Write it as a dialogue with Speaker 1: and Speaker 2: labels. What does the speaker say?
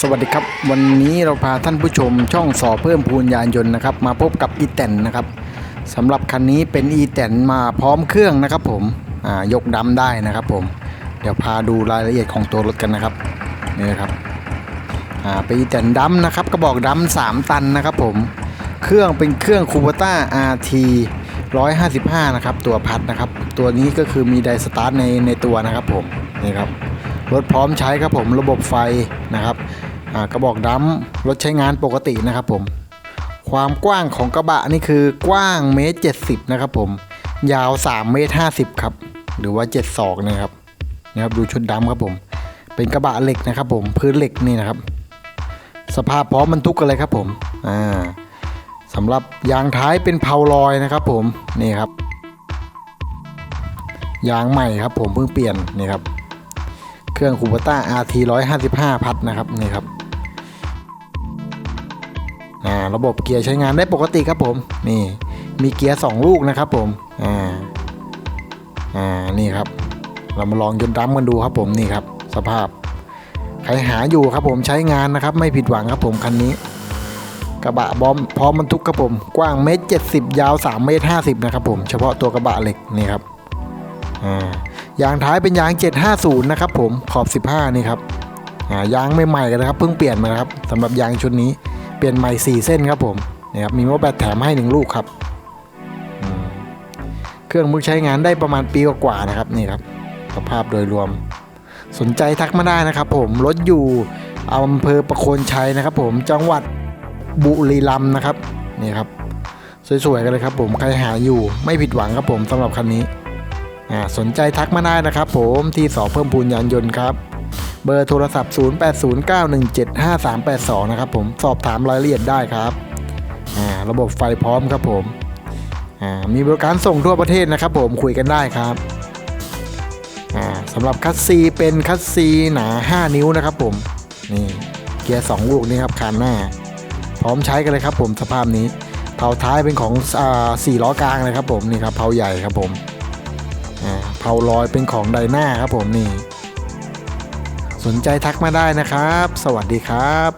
Speaker 1: สวัสดีครับ วันนี้เราพาท่านผู้ชมช่องสอเพิ่มพูนยานยนต์นะครับ มาพบกับอีแตนนะครับสำหรับคันนี้เป็นอีแตนมาพร้อมเครื่องนะครับผมยกดำได้นะครับผม เดี๋ยวพาดูรายละเอียดของตัวรถกันนะครับนี่นะครับอ่าเป็นอีแตนดำนะครับกระบอกดำสามตันนะครับผมเครื่องเป็นเครื่องคูเบต้า RT 155 นะครับ ตัวพัดนะครับ ตัวนี้ก็คือมีไดสตาร์ทในในตัวนะครับผมนี่ครับ รถพร้อมใช้ครับผมระบบไฟนะครับกระบอกดัมรถใช้งานปกตินะครับผม ความกว้างของกระบะนี่คือกว้างเมตรเจ็ดสิบนะครับผมยาว3เมตรห้าสิบครับหรือว่า7ศอกนะครับนะครับดูชุดดำครับผม เป็นกระบะเหล็กนะครับผมพื้นเหล็กนี่นะครับ สภาพพร้อมบรรทุกกันเลยครับผมอ่าสำหรับยางท้ายเป็นเพาลอยนะครับผมนี่ครับยางใหม่ครับผมเพิ่งเปลี่ยนนี่ครับ เครื่องคูเบต้า RT 155 พัดนะครับนี่ครับอ่าระบบเกียร์ใช้งานได้ปกติครับผมนี่มีเกียร์ 2 ลูกนะครับผมอ่าอ่านี่ครับ เรามาลองยนต์ดัมกันดูครับผมนี่ครับ สภาพใครหาอยู่ครับผมใช้งานนะครับ ไม่ผิดหวังครับผมคันนี้ กระบะบอมพร้อมบรรทุกครับผม กว้างเมตรเจ็ดสิบยาว3เมตรห้าสิบนะครับผมเฉพาะตัวกระบะเหล็กนี่ครับอ่า ยางท้ายเป็นยาง 750 นะครับผมขอบ 15 นี่ครับยางใหม่ๆกันนะครับเพิ่งเปลี่ยนมาครับสำหรับยางชุดนี้เปลี่ยนใหม่ 4 เส้นครับผมนี่ครับมีโมแบตแถมให้ 1 ลูกครับ เครื่องมือใช้งานได้ประมาณปีกว่าๆนะครับนี่ครับสภาพโดยรวม สนใจทักมาได้นะครับผมรถอยู่อำเภอประโคนชัยนะครับ ผมจังหวัดบุรีรัมย์นะครับนี่ครับสวยๆกันเลยครับผมใครหาอยู่ไม่ผิดหวังครับผมสำหรับคันนี้ สนใจทักมาได้นะครับผมที่สอเพิ่มพูนยานยนต์ครับ เบอร์โทรศัพท์ 0809175382 นะครับผมสอบถามรายละเอียดได้ครับ ระบบไฟพร้อมครับผมมีบริการส่งทั่วประเทศนะครับผมคุยกันได้ครับสำหรับคัสซีเป็นคัสซีหนา 5 นิ้วนะครับผมนี่เกียร์2ลูกนี่ครับคานหน้า พร้อมใช้กันเลยครับผมสภาพนี้เผาท้ายเป็นของอ่าสี่ล้อกลางเลยครับผมนี่ครับเผาใหญ่ครับผม เผาลอยเป็นของไดนาครับผมนี่ สนใจทักมาได้นะครับ สวัสดีครับ